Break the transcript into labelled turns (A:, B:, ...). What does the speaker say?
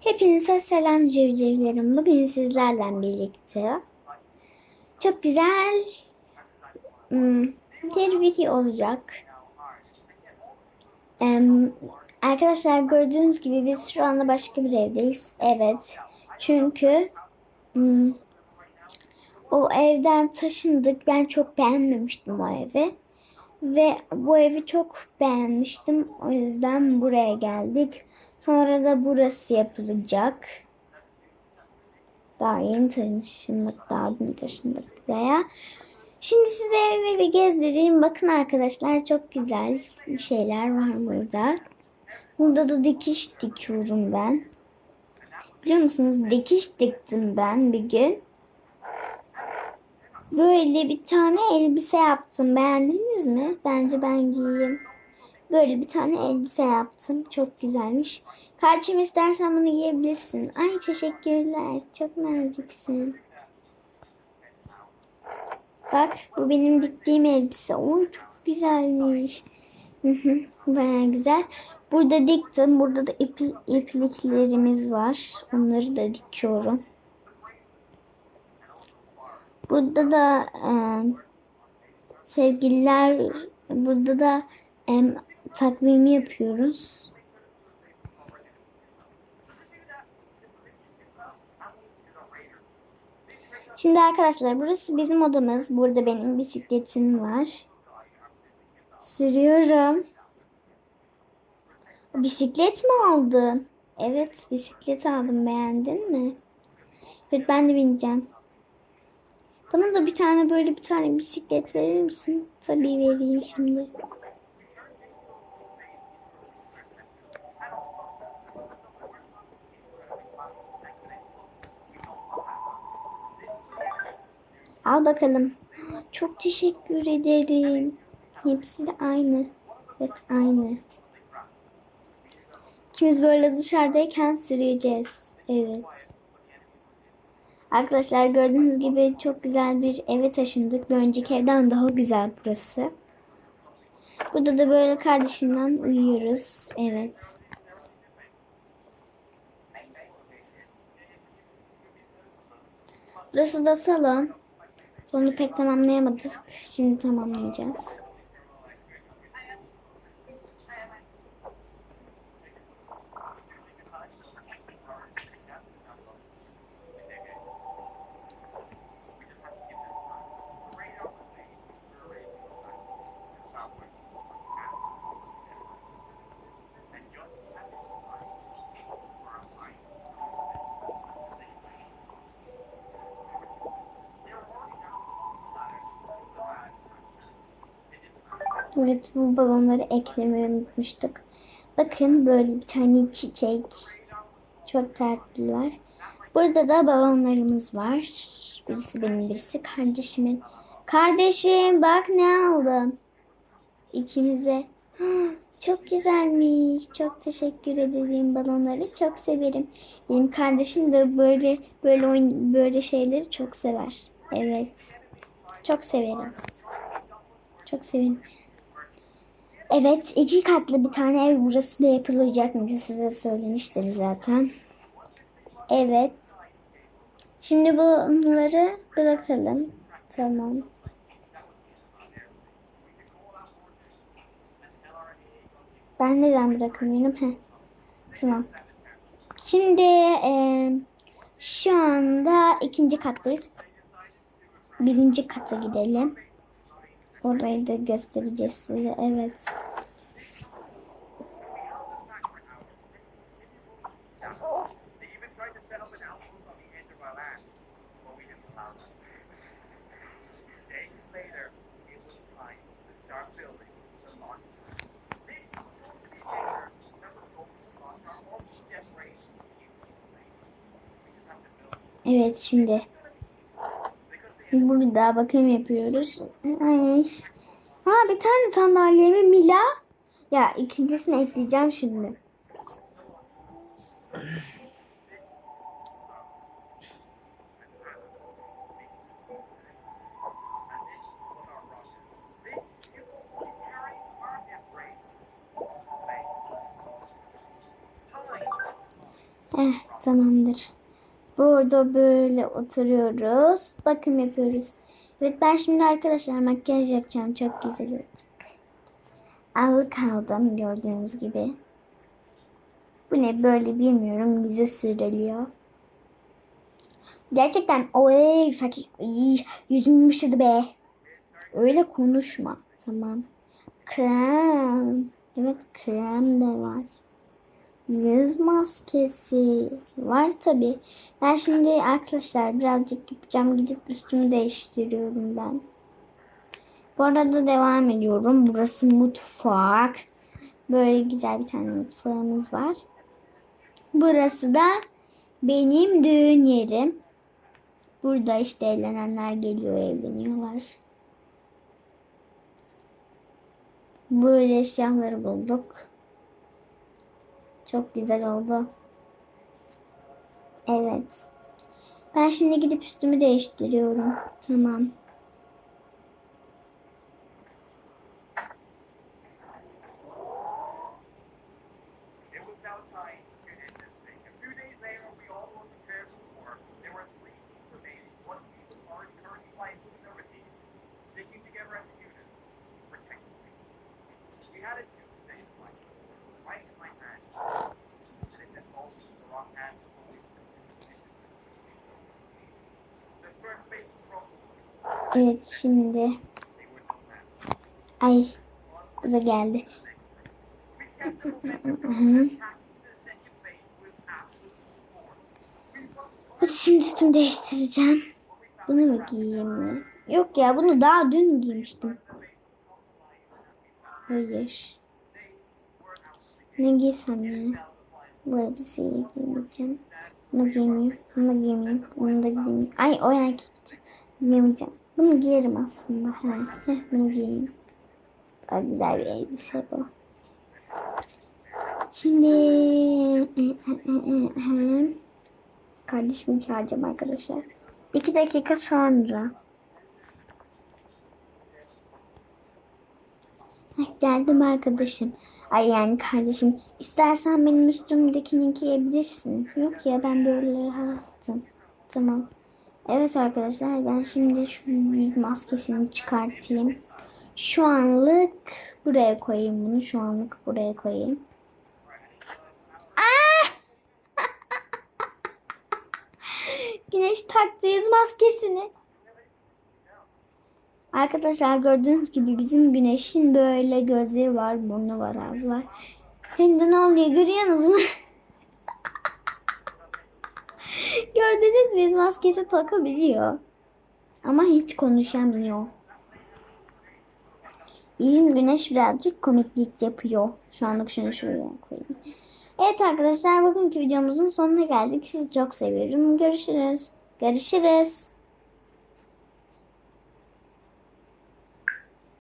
A: Hepinize selam civcivlerim. Bugün sizlerle birlikte çok güzel hmm, bir video olacak. Arkadaşlar gördüğünüz gibi biz şu anda başka bir evdeyiz. Evet. Çünkü hmm, o evden taşındık. Ben çok beğenmemiştim o evi. Ve bu evi çok beğenmiştim. O yüzden buraya geldik. Sonra da burası yapılacak. Daha yeni taşındık. Daha yeni taşındık buraya. Şimdi size evi bir gezdireyim. Bakın arkadaşlar çok güzel şeyler var burada. Burada da dikiş dikiyorum ben. Biliyor musunuz dikiş diktim ben bir gün. Böyle bir tane elbise yaptım. Beğendiniz mi? Bence ben giyeyim. Böyle bir tane elbise yaptım. Çok güzelmiş. Kardeşim istersen bunu giyebilirsin. Ay teşekkürler. Çok naziksin. Bak bu benim diktiğim elbise. Oy çok güzelmiş. Baya güzel. Burada diktim. Burada da ip, ipliklerimiz var. Onları da dikiyorum. Burada da e, sevgililer burada da e, takvimi yapıyoruz. Şimdi arkadaşlar burası bizim odamız. Burada benim bisikletim var. Sürüyorum. Bisiklet mi aldın? Evet bisiklet aldım beğendin mi? Evet ben de bineceğim. Bana da bir tane böyle bir tane bisiklet verir misin? Tabii vereyim şimdi. Al bakalım. Çok teşekkür ederim. Hepsi de aynı. Evet aynı. İkimiz böyle dışarıdayken süreceğiz. Evet. Arkadaşlar gördüğünüz gibi çok güzel bir eve taşındık. Bir önceki evden daha güzel burası. Burada da böyle kardeşimden uyuyoruz. Evet. Burası da salon. Sonra pek tamamlayamadık. Şimdi tamamlayacağız. Evet bu balonları eklemeyi unutmuştuk. Bakın böyle bir tane çiçek. Çok tatlılar. Burada da balonlarımız var. Birisi benim birisi kardeşimin. Kardeşim bak ne aldım. İkimize. Çok güzelmiş. Çok teşekkür ederim balonları. Çok severim. Benim kardeşim de böyle böyle oyun böyle şeyleri çok sever. Evet. Çok severim. Çok severim. Evet, iki katlı bir tane ev burası da yapılacakmış. Size söylemiştim zaten. Evet. Şimdi bunları bırakalım. Tamam. Ben neden bırakamıyorum? Heh. Tamam. Şimdi e, şu anda ikinci kattayız. Birinci kata gidelim. Orayı da göstereceğiz size. Evet. Evet şimdi. Burada bakım yapıyoruz. Ay. Ha bir tane sandalyemi Mila. Ya ikincisini ekleyeceğim şimdi. Eh tamamdır. Burada böyle oturuyoruz. Bakım yapıyoruz. Evet ben şimdi arkadaşlar makyaj yapacağım. Çok güzel olacak. Al kaldım gördüğünüz gibi. Bu ne böyle bilmiyorum. Bize süreliyor. Gerçekten oy saç Ay, yüzüm yumuşadı be. Öyle konuşma. Tamam. Krem. Evet krem de var. Yüz maskesi var tabi. Ben şimdi arkadaşlar birazcık yapacağım. Gidip üstümü değiştiriyorum ben. Bu arada devam ediyorum. Burası mutfak. Böyle güzel bir tane mutfağımız var. Burası da benim düğün yerim. Burada işte evlenenler geliyor, evleniyorlar. Böyle eşyaları bulduk. Çok güzel oldu. Evet. Ben şimdi gidip üstümü değiştiriyorum. Tamam.
B: It was
A: Evet şimdi. Ay bu da geldi. Hadi şimdi üstümü değiştireceğim. Bunu mu giyeyim mi? Yok ya bunu daha dün giymiştim. Hayır. Ne giysem ya? Bu elbiseyi giymeyeceğim. Bunu giymeyeyim. Bunu giymeyeyim. Bunu da giymeyeyim. Ay o erkek giymeyeceğim. Bunu giyerim aslında. He, heh, bunu giyeyim. Daha güzel bir elbise bu. Şimdi kardeşimi çağıracağım arkadaşlar. İki dakika sonra. Heh, geldim arkadaşım. Ay yani kardeşim istersen benim üstümdekini giyebilirsin. Yok ya ben böyle rahatım. Tamam. Evet arkadaşlar ben şimdi şu yüz maskesini çıkartayım. Şu anlık buraya koyayım bunu. Şu anlık buraya koyayım. Aa! Güneş taktı yüz maskesini. Arkadaşlar gördüğünüz gibi bizim güneşin böyle gözleri var, burnu var, ağzı var. Hem de ne oluyor görüyorsunuz mu? Gördünüz mü? Maskesi takabiliyor. Ama hiç konuşamıyor. Bizim güneş birazcık komiklik yapıyor. Şu anlık şunu şuraya koyayım. Evet arkadaşlar bugünkü videomuzun sonuna geldik. Sizi çok seviyorum. Görüşürüz. Görüşürüz.